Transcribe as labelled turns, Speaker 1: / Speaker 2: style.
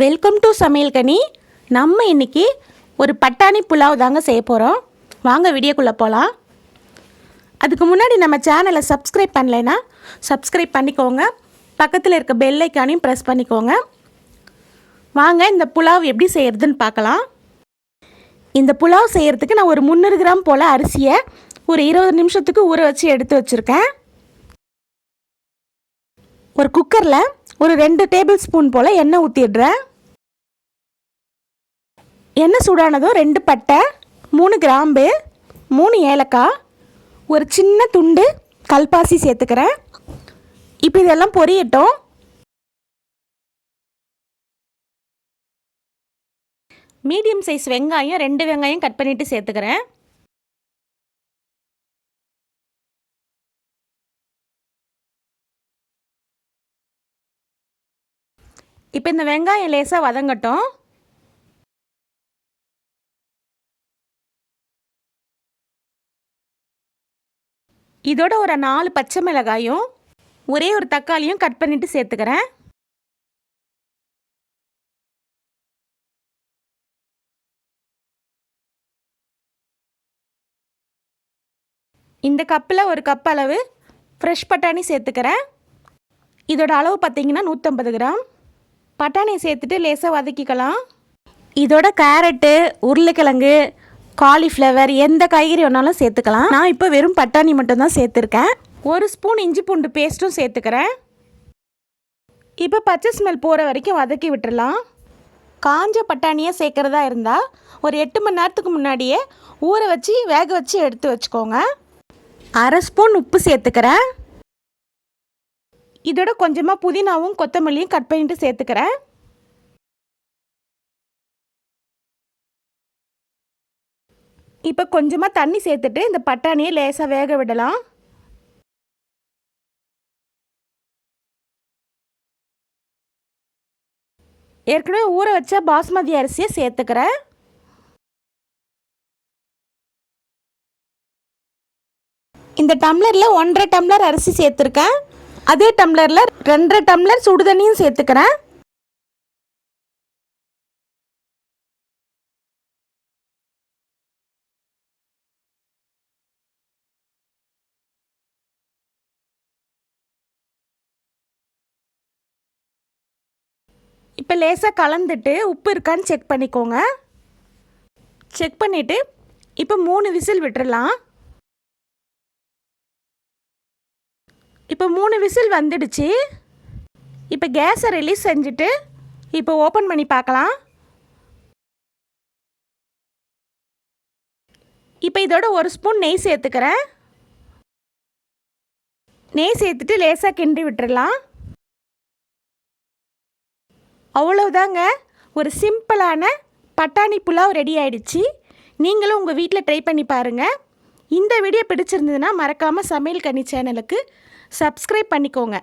Speaker 1: Welcome to சமையல் கனி. நம்ம இன்றைக்கி ஒரு பட்டாணி புலாவ் தாங்க செய்ய போகிறோம் வாங்க வீடியோக்குள்ளே போகலாம் அதுக்கு முன்னாடி நம்ம சேனலை சப்ஸ்கிரைப் பண்ணலைன்னா சப்ஸ்கிரைப் பண்ணிக்கோங்க. பக்கத்தில் இருக்க பெல்லைக்கானையும் ப்ரெஸ் பண்ணிக்கோங்க. வாங்க இந்த புலாவ் எப்படி செய்கிறதுன்னு பார்க்கலாம். இந்த புலாவ் செய்கிறதுக்கு நான் ஒரு முந்நூறு கிராம் போல் அரிசியை ஒரு இருபது நிமிஷத்துக்கு ஊற வச்சு எடுத்து வச்சுருக்கேன். ஒரு குக்கரில் ஒரு ரெண்டு டேபிள் ஸ்பூன் போல் எண்ணெய் ஊற்றிடுறேன் எண்ணெய் சூடானதும் ரெண்டு பட்டை மூணு கிராம்பு மூணு ஏலக்காய் ஒரு சின்ன துண்டு கல்பாசி சேர்த்துக்கிறேன். இப்போ இதெல்லாம் பொரியட்டும். மீடியம் சைஸ் வெங்காயம் ரெண்டு வெங்காயம் கட் பண்ணிவிட்டு சேர்த்துக்கிறேன். இப்போ இந்த வெங்காயம் லேசாக வதங்கட்டும். இதோட ஒரு நாலு பச்சை மிளகாயும் ஒரே ஒரு தக்காளியும் கட் பண்ணிட்டு சேர்த்துக்கிறேன். இந்த கப்பில் ஒரு கப் அளவு ஃப்ரெஷ் பட்டாணி சேர்த்துக்கிறேன். இதோட அளவு பார்த்தீங்கன்னா நூற்றம்பது கிராம். பட்டாணியை சேர்த்துட்டு லேசாக வதக்கிக்கலாம். இதோட கேரட்டு உருளைக்கிழங்கு காலிஃப்ளவர் எந்த காய்கறி வேணாலும் சேர்த்துக்கலாம். நான் இப்போ வெறும் பட்டாணி மட்டும்தான் சேர்த்துருக்கேன். ஒரு ஸ்பூன் இஞ்சி பூண்டு பேஸ்ட்டும் சேர்த்துக்கிறேன். இப்போ பச்சை ஸ்மெல் போகிற வரைக்கும் வதக்கி விட்டுறலாம். காஞ்ச பட்டாணியை சேர்க்குறதா இருந்தால் ஒரு எட்டு மணி நேரத்துக்கு முன்னாடியே ஊற வச்சு வேக வச்சு எடுத்து வச்சுக்கோங்க. அரை ஸ்பூன் உப்பு சேர்த்துக்கிறேன். இதோட கொஞ்சமாக புதினாவும் கொத்தமல்லியும் கட் பண்ணிட்டு சேர்த்துக்கிறேன். இப்போ கொஞ்சமாக தண்ணி சேர்த்துட்டு இந்த பட்டாணியை லேசாக வேக விடலாம். ஏற்கனவே ஊற வச்ச பாஸ்மதி அரிசியை சேர்த்துக்கிறேன். இந்த டம்ளரில் ஒன்றரை டம்ளர் அரிசி சேர்த்துருக்கேன். அதே டம்ளரில் ரெண்டரை டம்ளர் சுடுதண்ணியும் சேர்த்துக்கிறேன். இப்போ லேசாக கலந்துட்டு உப்பு இருக்கான்னு செக் பண்ணிக்கோங்க. செக் பண்ணிவிட்டு இப்போ மூணு விசில் விட்டுறலாம். இப்போ மூணு விசில் வந்துடுச்சு. இப்போ கேஸை ரிலீஸ் செஞ்சுட்டு இப்போ ஓப்பன் பண்ணி பார்க்கலாம். இப்போ இதோட ஒரு ஸ்பூன் நெய் சேர்த்துக்கிறேன். நெய் சேர்த்துட்டு லேசாக கிண்டி விட்டுறலாம். அவ்வளோதாங்க ஒரு சிம்பிளான பட்டாணி புலாவ் ரெடி ஆயிடுச்சு. நீங்களும் உங்கள் வீட்டில் ட்ரை பண்ணி பாருங்கள் இந்த வீடியோ பிடிச்சிருந்ததுன்னா மறக்காமல் சமையல் கனி சேனலுக்கு சப்ஸ்கிரைப் பண்ணிக்கோங்க.